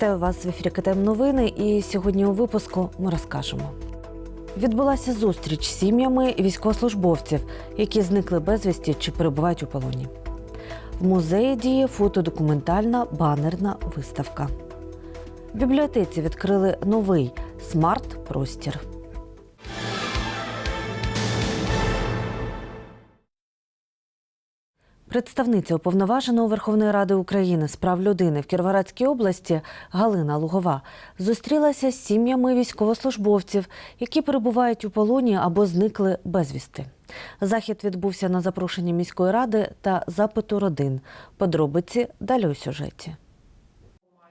Вітаю вас в ефірі КТМ Новини. І сьогодні у випуску ми розкажемо. Відбулася зустріч з сім'ями військовослужбовців, які зникли безвісті чи перебувають у полоні. В музеї діє фотодокументальна банерна виставка. В бібліотеці відкрили новий смарт-простір. Представниця уповноваженого Верховної Ради України з прав людини в Кіровоградській області Галина Лугова зустрілася з сім'ями військовослужбовців, які перебувають у полоні або зникли безвісти. Захід відбувся на запрошенні міської ради та запиту родин. Подробиці далі у сюжеті.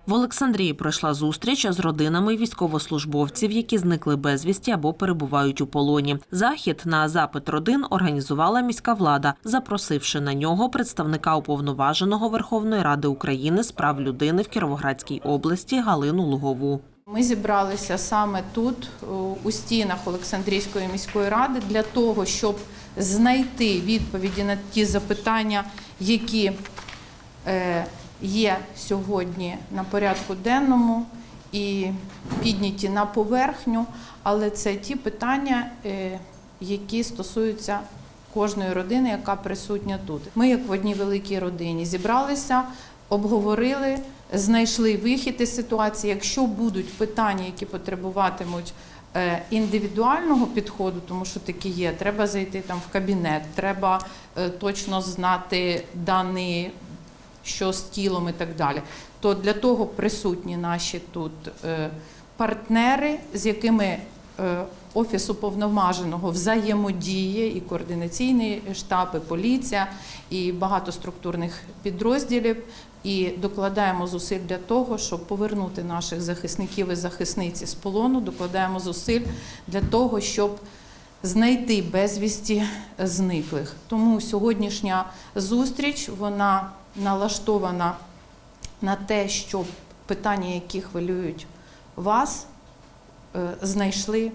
В Олександрії пройшла зустріч з родинами військовослужбовців, які зникли безвісті або перебувають у полоні. Захід на запит родин організувала міська влада, запросивши на нього представника уповноваженого Верховної Ради України з прав людини в Кіровоградській області Галину Лугову. Ми зібралися саме тут, у стінах Олександрійської міської ради, для того, щоб знайти відповіді на ті запитання, які е, є сьогодні на порядку денному і підняті на поверхню, але це ті питання, е, які стосуються кожної родини, яка присутня тут. Ми, як в одній великій родині, зібралися, обговорили, знайшли вихід із ситуації. Якщо будуть питання, які потребуватимуть е, індивідуального підходу, тому що такі є, треба зайти там в кабінет, треба е, точно знати дані, що з тілом і так далі. То для того присутні наші тут е, партнери, з якими е, Офіс уповноваженого взаємодіє і координаційний штаб, і поліція, і багато структурних підрозділів. І докладаємо зусиль для того, щоб повернути наших захисників і захисниці з полону. Докладаємо зусиль для того, щоб знайти безвісті зниклих. Тому сьогоднішня зустріч вона налаштована на те, щоб питання, які хвилюють вас, е, знайшли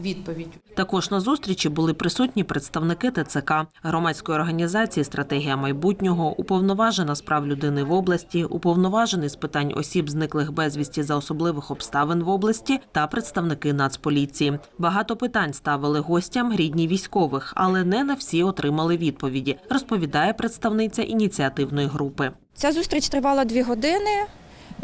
відповідь. Також на зустрічі були присутні представники ТЦК, громадської організації Стратегія майбутнього, уповноважена з прав людини в області, уповноважений з питань осіб, зниклих безвісті за особливих обставин в області та представники Нацполіції. Багато питань ставили гостям рідні військових, але не на всі отримали відповіді. Розповідає представниця ініціативної групи. Ця зустріч тривала дві години.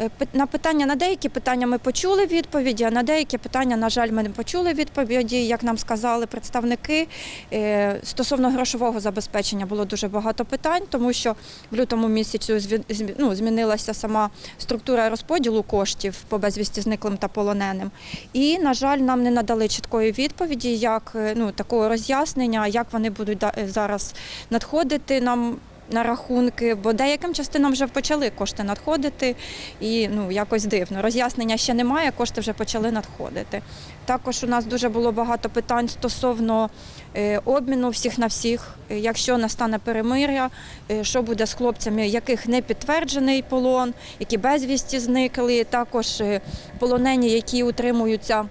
Е, На питання на деякі питання ми почули відповіді, а на деякі питання, на жаль, ми не почули відповіді. Як нам сказали представники, е, стосовно грошового забезпечення було дуже багато питань, тому що в лютому місяці ну, змінилася сама структура розподілу коштів по безвісті зниклим та полоненим. І, на жаль, нам не надали чіткої відповіді, як е, ну, такого роз'яснення, як вони будуть зараз надходити нам на рахунки, бо деяким частинам вже почали кошти надходити, і ну якось дивно. Роз'яснення ще немає, кошти вже почали надходити. Також у нас дуже було багато питань стосовно е, обміну всіх на всіх. Е, Якщо настане перемир'я, е, що буде з хлопцями, яких не підтверджений полон, які безвісті зникли, також полонені, які утримуються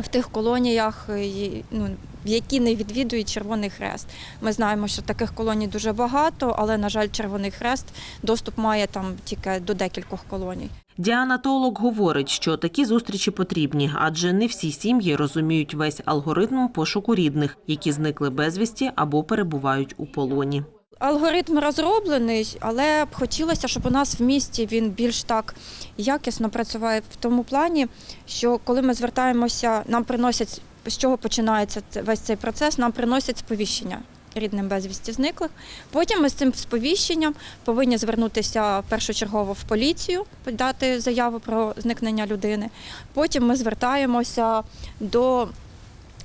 в тих колоніях, е, ну, які не відвідують Червоний Хрест. Ми знаємо, що таких колоній дуже багато, але, на жаль, Червоний Хрест доступ має там тільки до декількох колоній. Діана Толок говорить, що такі зустрічі потрібні, адже не всі сім'ї розуміють весь алгоритм пошуку рідних, які зникли безвісті або перебувають у полоні. Алгоритм розроблений, але б хотілося, щоб у нас в місті він більш так якісно працював в тому плані, що коли ми звертаємося, нам приносять з чого починається весь цей процес, нам приносять сповіщення рідним безвісті зниклих. Потім ми з цим сповіщенням повинні звернутися першочергово в поліцію, подати заяву про зникнення людини. Потім ми звертаємося до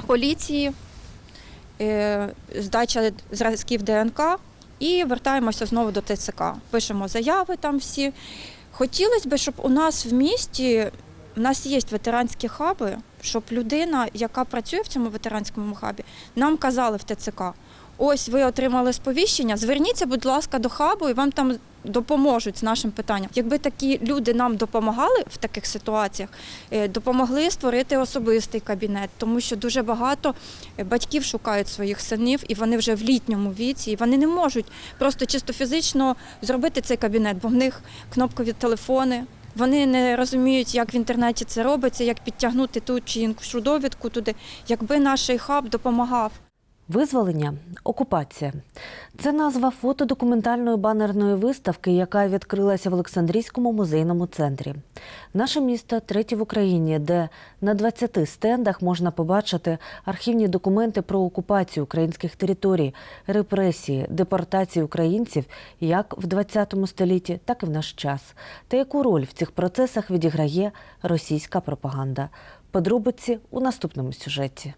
поліції, е, здача зразків ДНК і вертаємося знову до ТЦК. Пишемо заяви там всі. Хотілося б, щоб у нас в місті у нас є ветеранські хаби, щоб людина, яка працює в цьому ветеранському хабі, нам казали в ТЦК. Ось ви отримали сповіщення. Зверніться, будь ласка, до хабу, і вам там допоможуть з нашим питанням. Якби такі люди нам допомагали в таких ситуаціях, е, допомогли створити особистий кабінет, тому що дуже багато е, батьків шукають своїх синів, і вони вже в літньому віці, і вони не можуть просто чисто фізично зробити цей кабінет, бо в них кнопкові телефони. Вони не розуміють, як в інтернеті це робиться, як підтягнути ту чи іншу довідку туди, якби наш хаб допомагав. Визволення окупація це назва фотодокументальної банерної виставки, яка відкрилася в Олександрійському музейному центрі. Наше місто третє в Україні, де на 20 стендах можна побачити архівні документи про окупацію українських територій, репресії, депортації українців як в 20 столітті, так і в наш час. Та яку роль в цих процесах відіграє російська пропаганда? Подробиці у наступному сюжеті.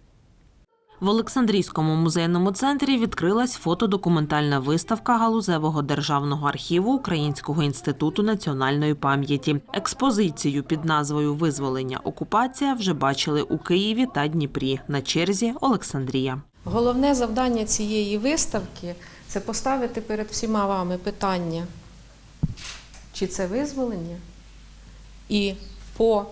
В Олександрійському музейному центрі відкрилась фотодокументальна виставка галузевого державного архіву Українського інституту національної пам'яті. Експозицію під назвою Визволення окупація вже бачили у Києві та Дніпрі. На черзі Олександрія. Головне завдання цієї виставки це поставити перед всіма вами питання, чи це визволення, і по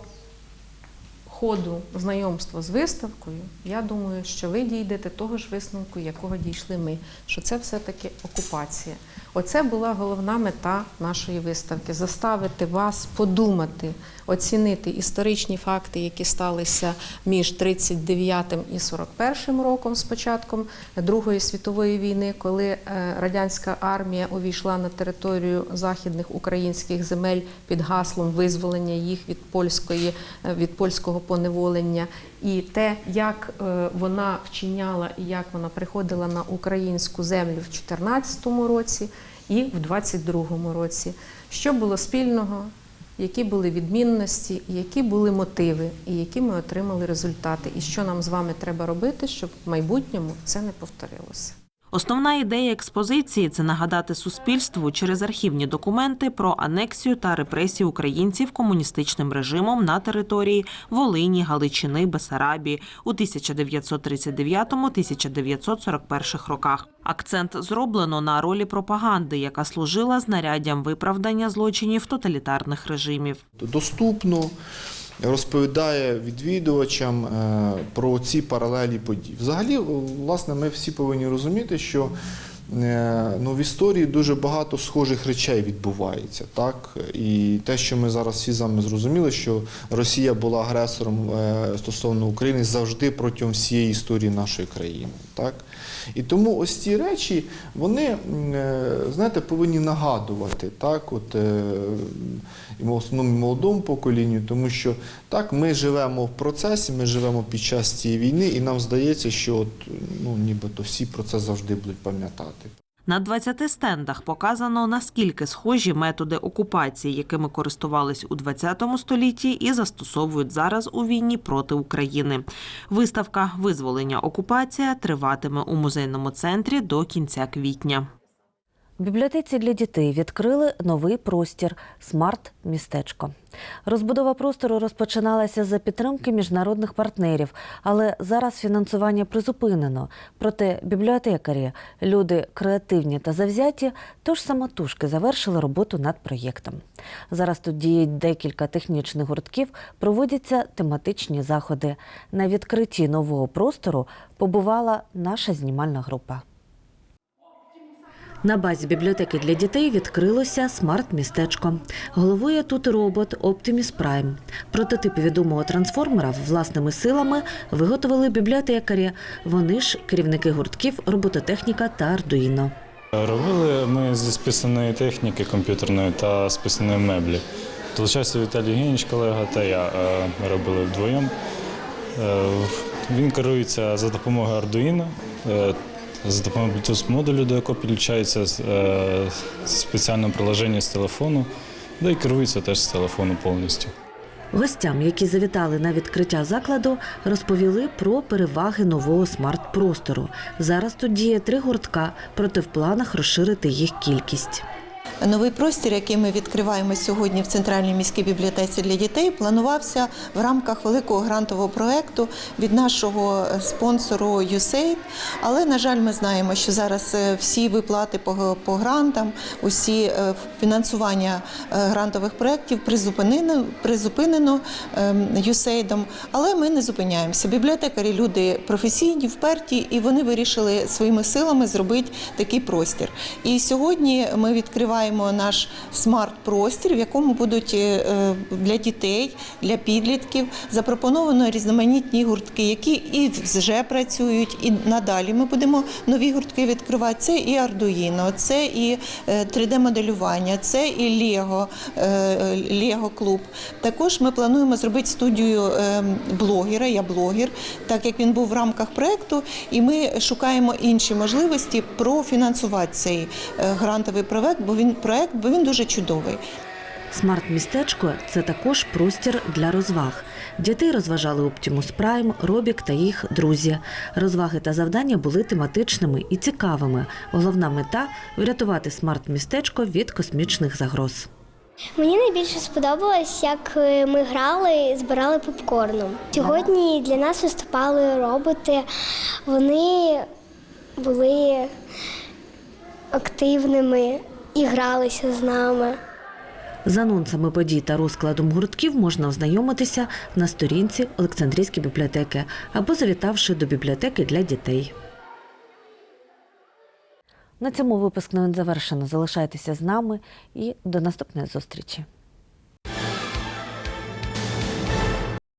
ходу знайомства з виставкою, я думаю, що ви дійдете того ж висновку, якого дійшли ми, що це все-таки окупація. Оце була головна мета нашої виставки. Заставити вас подумати, оцінити історичні факти, які сталися між 39 і 41 роком з початком Другої світової війни, коли е, радянська армія увійшла на територію західних українських земель під гаслом визволення їх від польської е, від польського поневолення, і те, як е, вона вчиняла і як вона приходила на українську землю в 2014 році і в 2022 році. Що було спільного, які були відмінності, які були мотиви, і які ми отримали результати, і що нам з вами треба робити, щоб в майбутньому це не повторилося. Основна ідея експозиції це нагадати суспільству через архівні документи про анексію та репресію українців комуністичним режимом на території Волині, Галичини, Бесарабії у 1939-1941 роках. Акцент зроблено на ролі пропаганди, яка служила знаряддям виправдання злочинів тоталітарних режимів. доступно розповідає відвідувачам е, про ці паралелі подій. Взагалі, власне, ми всі повинні розуміти, що е, ну, в історії дуже багато схожих речей відбувається. Так? І те, що ми зараз всі з вами зрозуміли, що Росія була агресором е, стосовно України завжди протягом всієї історії нашої країни. Так? І тому ось ці речі, вони, е, знаєте, повинні нагадувати, так, от, е, і в основному молодому поколінню, тому що так, ми живемо в процесі, ми живемо під час цієї війни, і нам здається, що от, ну, нібито всі про це завжди будуть пам'ятати. На 20 стендах показано, наскільки схожі методи окупації, якими користувались у 20 столітті і застосовують зараз у війні проти України. Виставка Визволення окупація триватиме у музейному центрі до кінця квітня. В бібліотеці для дітей відкрили новий простір смарт-містечко. Розбудова простору розпочиналася за підтримки міжнародних партнерів, але зараз фінансування призупинено. Проте бібліотекарі, люди креативні та завзяті, тож самотужки завершили роботу над проєктом. Зараз тут діють декілька технічних гуртків, проводяться тематичні заходи. На відкритті нового простору побувала наша знімальна група. На базі бібліотеки для дітей відкрилося смарт-містечко. Головує тут робот Optimus Prime. Прототип відомого трансформера власними силами виготовили бібліотекарі. Вони ж керівники гуртків робототехніка та Ардуїно. Робили ми зі списаної техніки комп'ютерної та списаної меблі. Долучався Віталій Євгенійович, колега та я е, робили вдвоєм. Е, Він керується за допомогою Arduino, е, за допомогою Bluetooth модулю, до якого підключається е, спеціальне приложення з телефону, де і керується теж з телефону повністю. Гостям, які завітали на відкриття закладу, розповіли про переваги нового смарт-простору. Зараз тут діє три гуртка, проте в планах розширити їх кількість. Новий простір, який ми відкриваємо сьогодні в центральній міській бібліотеці для дітей, планувався в рамках великого грантового проекту від нашого спонсору USAID. Але на жаль, ми знаємо, що зараз е, всі виплати по, грантам, усі е, фінансування е, грантових проєктів призупинено, призупинено ем, USAID. Але ми не зупиняємося. Бібліотекарі люди професійні, вперті, і вони вирішили своїми силами зробити такий простір. І сьогодні ми відкриваємо відкриваємо наш смарт-простір, в якому будуть е, для дітей, для підлітків запропоновано різноманітні гуртки, які і вже працюють, і надалі ми будемо нові гуртки відкривати. Це і Ардуїно, це і 3D-моделювання, це і Лего, Лего клуб. Також ми плануємо зробити студію е, блогера. Я блогер, так як він був в рамках проекту, і ми шукаємо інші можливості профінансувати цей е, грантовий проект, бо він проект, бо він дуже чудовий. Смарт-містечко це також простір для розваг. Дітей розважали Optimus Prime, Робік та їх друзі. Розваги та завдання були тематичними і цікавими. Головна мета врятувати смарт-містечко від космічних загроз. Мені найбільше сподобалось, як е, ми грали, збирали попкорном. Сьогодні для нас виступали роботи. Вони були активними і гралися з нами. З анонсами подій та розкладом гуртків можна ознайомитися на сторінці Олександрійської бібліотеки або завітавши до бібліотеки для дітей. На цьому випуск новин завершено. Залишайтеся з нами і до наступної зустрічі.